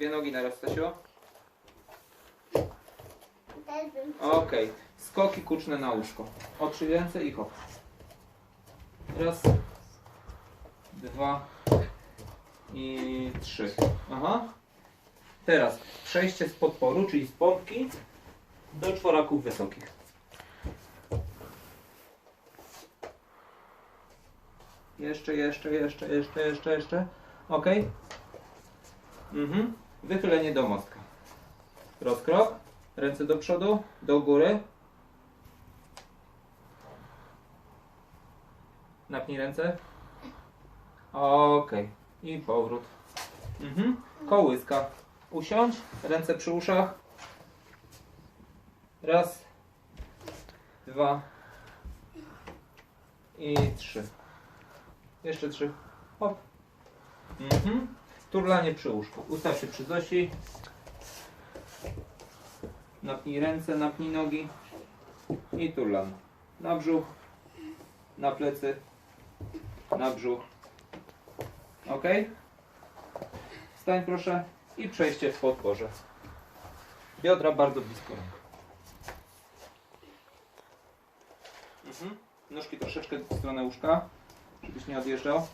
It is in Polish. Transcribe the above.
Dwie nogi na raz, Stasiu. Okej. Skoki kuczne na łóżko. O trzy ręce i hop. Raz, dwa i trzy. Aha. Teraz przejście z podporu, czyli z pompki do czworaków wysokich. Jeszcze, jeszcze, jeszcze, jeszcze, jeszcze, jeszcze. Ok. Mhm. Wychylenie do mostka. Rozkrok. Ręce do przodu, do góry. Napnij ręce. Ok. I powrót. Mhm. Kołyska. Usiądź. Ręce przy uszach. Raz. Dwa. I trzy. Jeszcze trzy. Hop. Mhm. Turlanie przy łóżku. Ustaw się przy Zosi. Napnij ręce, napnij nogi. I turlan. Na brzuch. Na plecy. Na brzuch. Ok? Stań proszę. I przejście w podporze. Biodra bardzo blisko. Mhm. Nóżki troszeczkę w stronę łóżka, żebyś nie odjeżdżał.